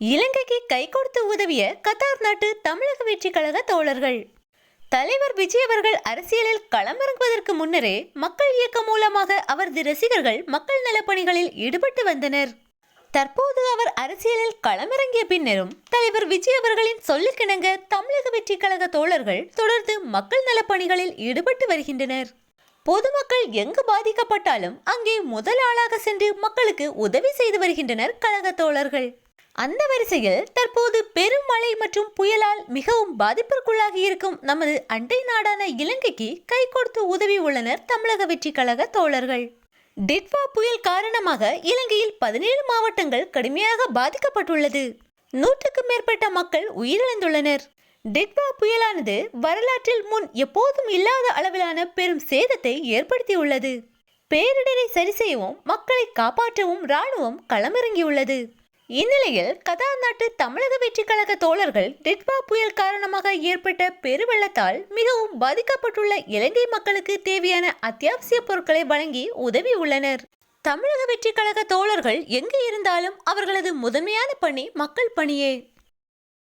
இலங்கைக்கு கை கொடுத்து உதவிய கத்தார் நாட்டு தமிழக வெற்றி கழக தோழர்கள். தலைவர் விஜய் அவர்கள் அரசியலில் களமிறங்குவதற்கு முன்னரே மக்கள் இயக்கம் மூலமாக அவரது ரசிகர்கள் மக்கள் நலப்பணிகளில் ஈடுபட்டு வந்தனர். தற்போது அவர் அரசியலில் களமிறங்கிய பின்னரும் தலைவர் விஜய் அவர்களின் சொல்லுக்கிணங்க தமிழக வெற்றி கழக தோழர்கள் தொடர்ந்து மக்கள் நலப்பணிகளில் ஈடுபட்டு வருகின்றனர். பொதுமக்கள் எங்கு பாதிக்கப்பட்டாலும் அங்கே முதல் ஆளாக சென்று மக்களுக்கு உதவி செய்து வருகின்றனர் கழக தோழர்கள். அந்த வரிசையில் தற்போது பெரும் மழை மற்றும் புயலால் மிகவும் பாதிப்பிற்குள்ளாகி இருக்கும் நமது அண்டை நாடான இலங்கைக்கு கை கொடுத்து உதவி உள்ளனர் தமிழக வெற்றி கழக தோழர்கள். டிட்வா புயல் காரணமாக இலங்கையில் பதினேழு மாவட்டங்கள் கடுமையாக பாதிக்கப்பட்டுள்ளது. நூற்றுக்கும் மேற்பட்ட மக்கள் உயிரிழந்துள்ளனர். டிட்வா புயலானது வரலாற்றில் முன் எப்போதும் இல்லாத அளவிலான பெரும் சேதத்தை ஏற்படுத்தியுள்ளது. பேரிடரை சரி செய்யவும் மக்களை காப்பாற்றவும் ராணுவம் களமிறங்கியுள்ளது. இந்நிலையில் கதாநாட்டு தமிழக வெற்றி கழக தோழர்கள் டிட்வா புயல் காரணமாக ஏற்பட்ட பெருவெள்ளத்தால் மிகவும் பாதிக்கப்பட்டுள்ள இலங்கை மக்களுக்கு தேவையான அத்தியாவசிய பொருட்களை வழங்கி உதவி உள்ளனர். தமிழக வெற்றி கழக தோழர்கள் எங்கு இருந்தாலும் அவர்களது முதன்மையான பணி மக்கள் பணியே.